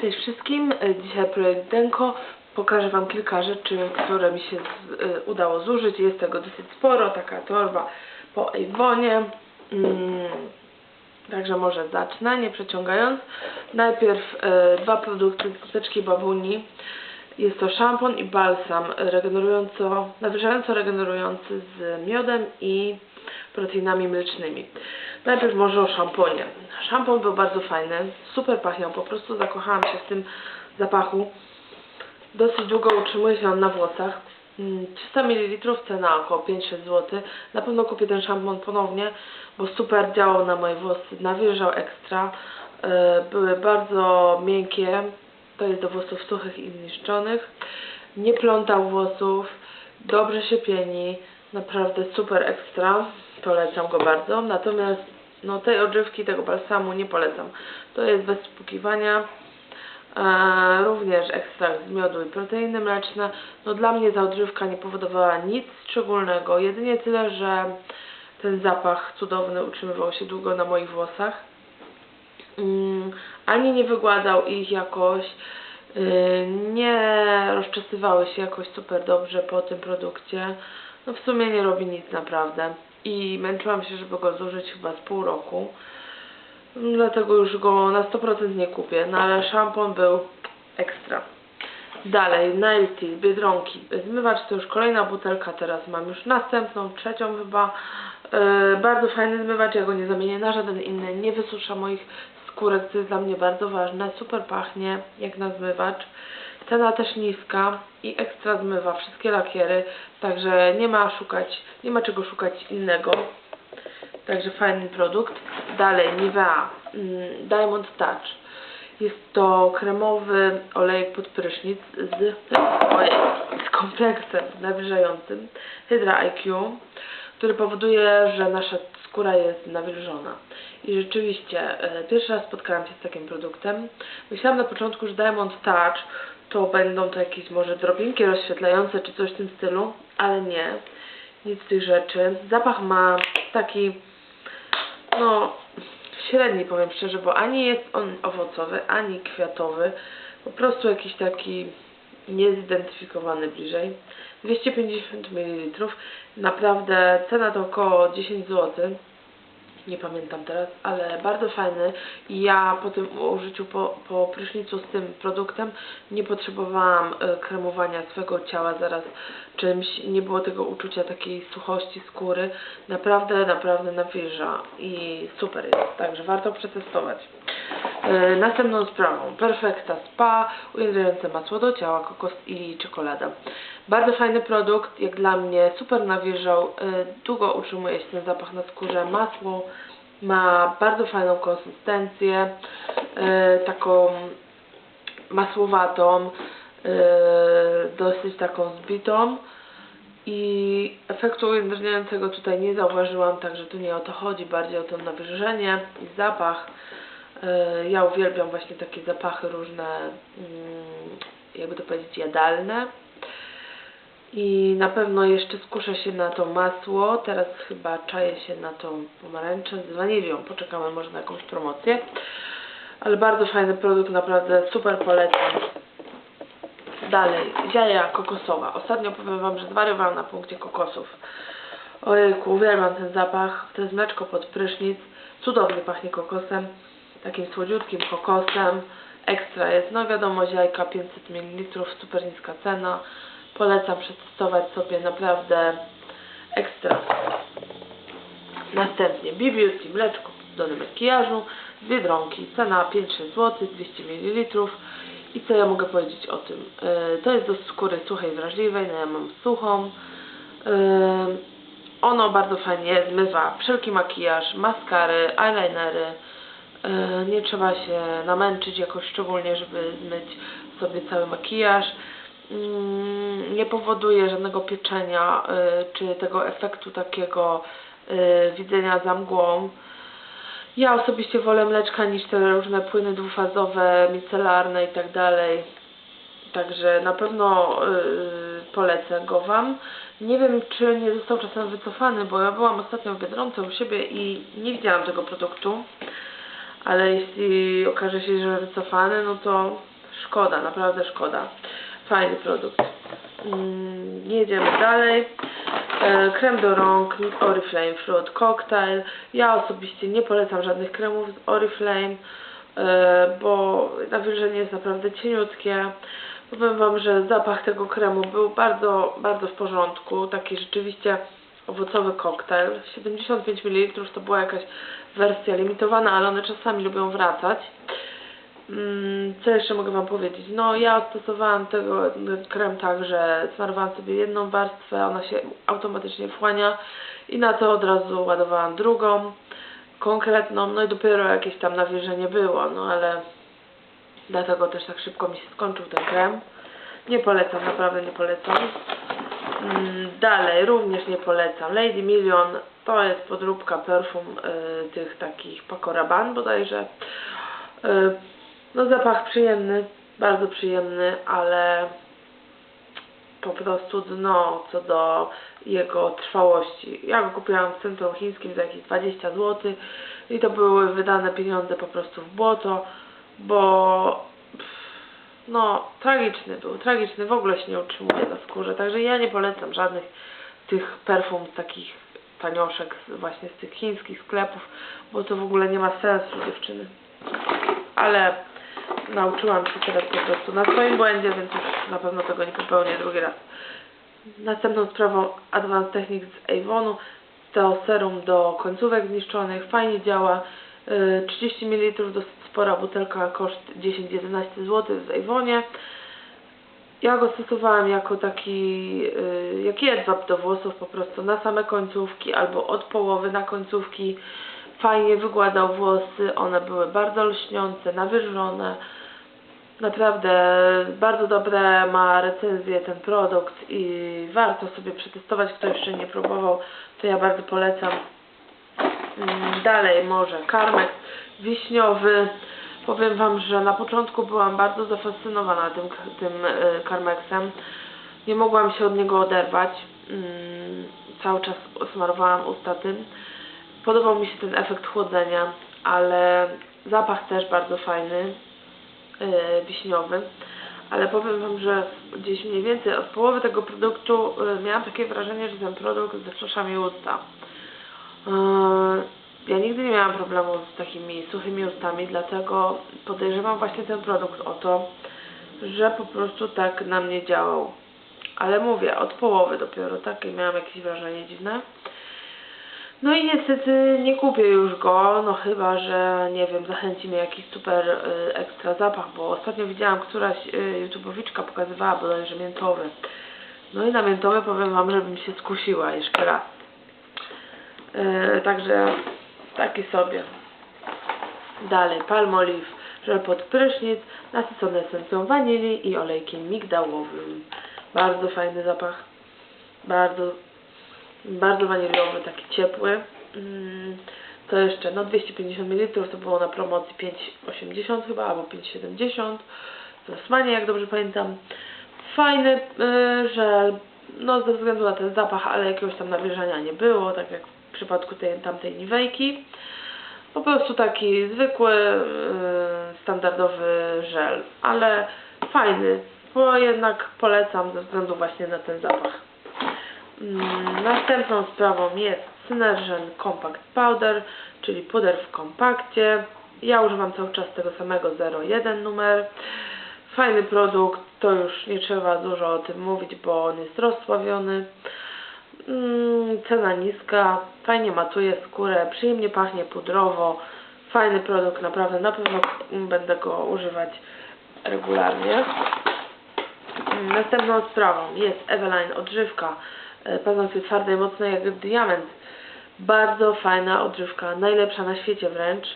Cześć wszystkim, E, dzisiaj projekt Denko. Pokażę Wam kilka rzeczy, które mi się z, e, udało zużyć. Jest tego dosyć sporo, taka torba po Avonie. Mm, także może zacznę, nie przeciągając. Najpierw e, dwa produkty z kosteczki babuni. Jest to szampon i balsam regenerująco, nawilżająco regenerujący z miodem i proteinami mlecznymi. Najpierw może o szamponie. Szampon był bardzo fajny, super pachniał, po prostu zakochałam się w tym zapachu. Dosyć długo utrzymuje się on na włosach. Mm, 300 ml cena około 5-6 zł. Na pewno kupię ten szampon ponownie, bo super działał na moje włosy, nawilżał ekstra. E, Były bardzo miękkie, to jest do włosów suchych i zniszczonych. Nie plątał włosów, dobrze się pieni, naprawdę super ekstra. Polecam go bardzo. Natomiast no, tej odżywki, tego balsamu nie polecam. To jest bez spłukiwania. E, również ekstrakt z miodu i proteiny mleczne. No dla mnie ta odżywka nie powodowała nic szczególnego. Jedynie tyle, że ten zapach cudowny utrzymywał się długo na moich włosach. Mm, ani nie wygładał ich jakoś, yy, nie rozczesywały się jakoś super dobrze po tym produkcie. No w sumie nie robi nic naprawdę. I męczyłam się, żeby go zużyć chyba z pół roku. Dlatego już go na 100% nie kupię. No ale szampon był ekstra. Dalej, Nailty, Biedronki. Zmywacz to już kolejna butelka, teraz mam już następną, trzecią chyba. Yy, bardzo fajny zmywacz, ja go nie zamienię na żaden inny, nie wysusza moich skórek, co jest dla mnie bardzo ważne. Super pachnie, jak na zmywacz. Cena też niska i ekstra zmywa wszystkie lakiery, także nie ma szukać, nie ma czego szukać innego. Także fajny produkt. Dalej, Nivea mm, Diamond Touch. Jest to kremowy olejek pod prysznic z, ojej, z kompleksem nawilżającym Hydra IQ, który powoduje, że nasza skóra jest nawilżona. I rzeczywiście, e, pierwszy raz spotkałam się z takim produktem. Myślałam na początku, że Diamond Touch to będą to jakieś może drobinki rozświetlające czy coś w tym stylu, ale nie. Nic z tych rzeczy. Zapach ma taki no średni powiem szczerze, bo ani jest on owocowy, ani kwiatowy, po prostu jakiś taki niezidentyfikowany bliżej. 250 ml, naprawdę cena to około 10 zł, nie pamiętam teraz, ale bardzo fajny. I ja po tym użyciu, po, po prysznicu z tym produktem nie potrzebowałam e, kremowania swego ciała zaraz czymś, nie było tego uczucia takiej suchości skóry, naprawdę, naprawdę nawilża i super jest, także warto przetestować. E, Następną sprawą, Perfecta Spa, ujędrające masło do ciała, kokos i czekolada. Bardzo fajny produkt, jak dla mnie, super nawilżał, e, długo utrzymuje się ten zapach na skórze, masło ma bardzo fajną konsystencję, e, taką masłowatą, dosyć taką zbitą. I efektu ujędrniającego tutaj nie zauważyłam, także tu nie o to chodzi, bardziej o to nawilżenie i zapach. E, Ja uwielbiam właśnie takie zapachy różne, mm, jakby to powiedzieć, jadalne. I na pewno jeszcze skuszę się na to masło. Teraz chyba czaję się na tą pomarańczę z wanilią. Poczekamy może na jakąś promocję. Ale bardzo fajny produkt, naprawdę super polecam. Dalej, jaja kokosowa. Ostatnio powiem Wam, że zwariowałam na punkcie kokosów. Ojejku, uwielbiam ten zapach. To jest mleczko pod prysznic. Cudownie pachnie kokosem. Takim słodziutkim kokosem. Ekstra jest. No wiadomo, z jajka 500 ml, super niska cena. Polecam przetestować sobie naprawdę ekstra. Następnie B-Beauty, mleczko do makijażu z Biedronki, cena 5-6 zł, 200 ml. I co ja mogę powiedzieć o tym? Yy, to jest do skóry suchej, wrażliwej, no ja mam suchą. Yy, ono bardzo fajnie zmywa wszelki makijaż, maskary, eyelinery. Yy, nie trzeba się namęczyć jakoś szczególnie, żeby zmyć sobie cały makijaż. Mm, nie powoduje żadnego pieczenia y, czy tego efektu takiego y, widzenia za mgłą. Ja osobiście wolę mleczka niż te różne płyny dwufazowe, micelarne i tak dalej. Także na pewno polecę go Wam. Nie wiem, czy nie został czasem wycofany, bo ja byłam ostatnio w Biedronce u siebie i nie widziałam tego produktu. Ale jeśli okaże się, że wycofany, no to szkoda, naprawdę szkoda. Fajny produkt. Mm, jedziemy dalej. E, krem do rąk Oriflame Fruit Cocktail. Ja osobiście nie polecam żadnych kremów z Oriflame, e, bo nawilżenie jest naprawdę cieniutkie. Powiem Wam, że zapach tego kremu był bardzo, bardzo w porządku. Taki rzeczywiście owocowy koktajl. 75 ml to była jakaś wersja limitowana, ale one czasami lubią wracać. Mm, Co jeszcze mogę Wam powiedzieć? No ja stosowałam tego krem tak, że smarowałam sobie jedną warstwę, ona się automatycznie wchłania i na to od razu ładowałam drugą, konkretną, no i dopiero jakieś tam nawilżenie było, no ale dlatego też tak szybko mi się skończył ten krem. Nie polecam, naprawdę nie polecam. Mm, Dalej, również nie polecam. Lady Million to jest podróbka perfum y, tych takich Paco Rabanne bodajże. Y, no zapach przyjemny, bardzo przyjemny, ale po prostu dno co do jego trwałości. Ja go kupiłam w centrum chińskim za jakieś 20 zł i to były wydane pieniądze po prostu w błoto, bo no tragiczny był, tragiczny, w ogóle się nie utrzymuje na skórze, także ja nie polecam żadnych tych perfum takich tanioszek właśnie z tych chińskich sklepów, bo to w ogóle nie ma sensu dziewczyny. Ale nauczyłam się teraz po prostu na swoim błędzie, więc już na pewno tego nie popełnię drugi raz. Następną sprawą Advanced Techniques z Avonu to serum do końcówek zniszczonych, fajnie działa, 30 ml, dosyć spora butelka, koszt 10-11 zł w Avonie. Ja go stosowałam jako taki, yy, jak jedwab do włosów po prostu na same końcówki albo od połowy na końcówki. Fajnie wygładał włosy, one były bardzo lśniące, nawilżone. Naprawdę bardzo dobre ma recenzję ten produkt i warto sobie przetestować, kto jeszcze nie próbował, to ja bardzo polecam. Mm, Dalej może karmek wiśniowy. Powiem Wam, że na początku byłam bardzo zafascynowana tym, tym y, karmeksem. Nie mogłam się od niego oderwać. Mm, Cały czas smarowałam usta tym. Podobał mi się ten efekt chłodzenia, ale zapach też bardzo fajny, yy, wiśniowy. Ale powiem Wam, że gdzieś mniej więcej od połowy tego produktu yy, miałam takie wrażenie, że ten produkt zasusza mi usta. Ja nigdy nie miałam problemu z takimi suchymi ustami, dlatego podejrzewam właśnie ten produkt o to, że po prostu tak na mnie działał. Ale mówię, od połowy dopiero takie miałam jakieś wrażenie dziwne. No i niestety nie kupię już go, no chyba, że nie wiem, zachęci mnie jakiś super y, ekstra zapach, bo ostatnio widziałam któraś y, youtubowiczka pokazywała bodajże miętowy. No i na miętowy powiem Wam, żebym się skusiła jeszcze raz. Y, także taki sobie. Dalej, Palmolive, żel pod prysznic, nasycony esencją wanilii i olejkiem migdałowym. Bardzo fajny zapach. Bardzo, bardzo waniliowy, taki ciepły. Mm, Co jeszcze? No 250 ml to było na promocji 5,80 chyba, albo 5,70 w Rossmanie, jak dobrze pamiętam. Fajny y, żel, no ze względu na ten zapach, ale jakiegoś tam nawilżania nie było, tak jak w przypadku tej tamtej niwejki. Po prostu taki zwykły, yy, standardowy żel, ale fajny, bo jednak polecam ze względu właśnie na ten zapach. Mm, Następną sprawą jest Synergen Compact Powder, czyli puder w kompakcie. Ja używam cały czas tego samego 01 numer. Fajny produkt, to już nie trzeba dużo o tym mówić, bo on jest rozsławiony. Mm, cena niska, fajnie matuje skórę, przyjemnie pachnie pudrowo. Fajny produkt, naprawdę, na pewno będę go używać regularnie. Mm, Następną sprawą jest Eveline odżywka, e, paznokcie twarde mocne jak diament. Bardzo fajna odżywka, najlepsza na świecie wręcz.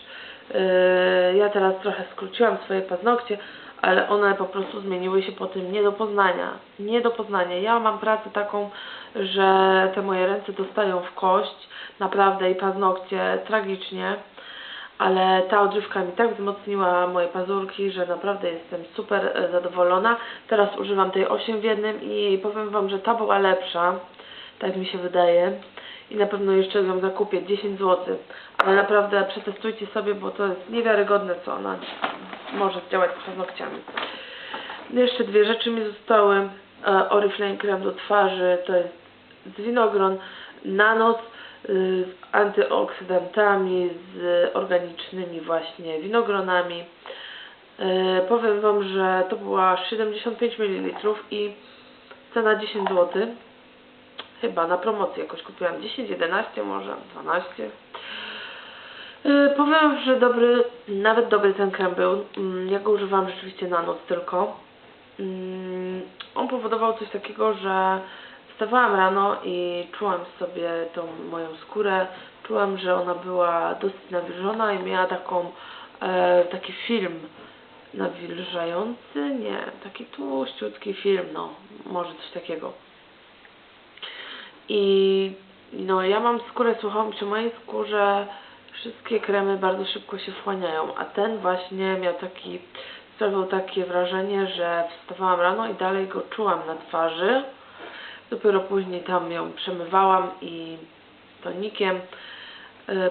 Yy, Ja teraz trochę skróciłam swoje paznokcie, ale one po prostu zmieniły się po tym nie do poznania. Nie do poznania. Ja mam pracę taką, że te moje ręce dostają w kość, naprawdę i paznokcie tragicznie, ale ta odżywka mi tak wzmocniła moje pazurki, że naprawdę jestem super e, zadowolona. Teraz używam tej 8 w jednym i powiem Wam, że ta była lepsza, tak mi się wydaje. I na pewno jeszcze ją zakupię 10 zł. Ale naprawdę przetestujcie sobie, bo to jest niewiarygodne, co ona może zdziałać z paznokciami. Jeszcze dwie rzeczy mi zostały. E, Oriflame krem do twarzy, to jest z winogron na noc y, z antyoksydantami, z organicznymi właśnie winogronami. E, powiem Wam, że to była 75 ml i cena 10 zł. Chyba na promocji jakoś kupiłam 10, 11 może, 12. Yy, powiem, że dobry, nawet dobry ten krem był. Mm, Ja go używałam rzeczywiście na noc tylko. Mm, On powodował coś takiego, że wstawałam rano i czułam sobie tą moją skórę. Czułam, że ona była dosyć nawilżona i miała taką, e, taki film nawilżający, nie, taki tłuściutki film, no, może coś takiego. I no ja mam skórę suchą, przy mojej skórze. Wszystkie kremy bardzo szybko się wchłaniają, a ten właśnie miał taki, sprawiał takie wrażenie, że wstawałam rano i dalej go czułam na twarzy. Dopiero później tam ją przemywałam i tonikiem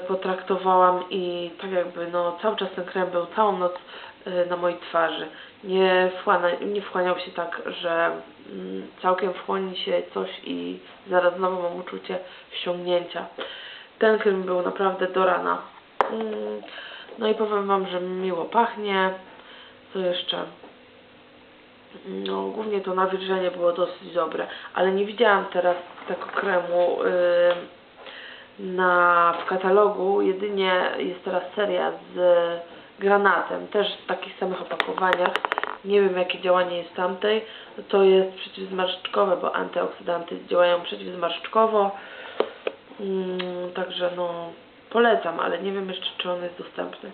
potraktowałam i tak jakby no cały czas ten krem był całą noc e, na mojej twarzy. Nie, wchłania, nie wchłaniał się tak, że mm, całkiem wchłoni się coś i zaraz znowu mam uczucie wsiągnięcia. Ten krem był naprawdę do rana. Mm, No i powiem Wam, że miło pachnie. Co jeszcze? No, głównie to nawilżenie było dosyć dobre, ale nie widziałam teraz tego kremu yy, na, w katalogu. Jedynie jest teraz seria z granatem, też w takich samych opakowaniach. Nie wiem jakie działanie jest tamtej. To jest przeciwzmarszczkowe, bo antyoksydanty działają przeciwzmarszczkowo. Mm, także no polecam, ale nie wiem jeszcze czy on jest dostępny.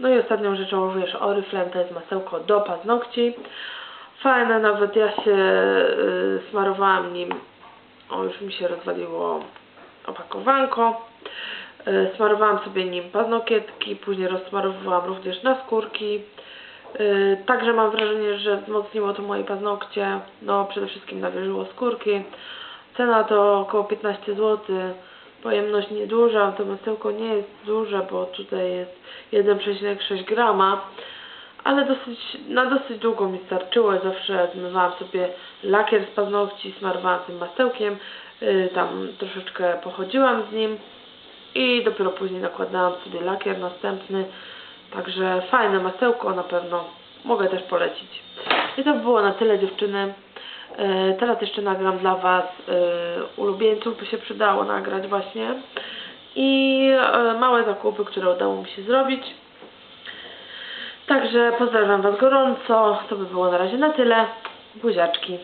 No i ostatnią rzeczą również Oriflame to jest masełko do paznokci. Fajne, nawet ja się y, smarowałam nim. O, już mi się rozwaliło opakowanko. Y, smarowałam sobie nim paznokietki, później rozsmarowałam również na skórki. Y, Także mam wrażenie, że wzmocniło to moje paznokcie. No, przede wszystkim nawilżyło skórki. Cena to około 15 zł. Pojemność nieduża, to masełko nie jest duże, bo tutaj jest 1,6 grama. Ale dosyć, na dosyć długo mi starczyło. Zawsze zmywałam sobie lakier z paznokci, smarowałam tym masełkiem. Yy, tam troszeczkę pochodziłam z nim. I dopiero później nakładałam sobie lakier następny. Także fajne masełko na pewno. Mogę też polecić. I to by było na tyle dziewczyny. E, Teraz jeszcze nagram dla Was e, ulubieńców, by się przydało nagrać właśnie. I małe zakupy, które udało mi się zrobić. Także pozdrawiam Was gorąco. To by było na razie na tyle. Buziaczki.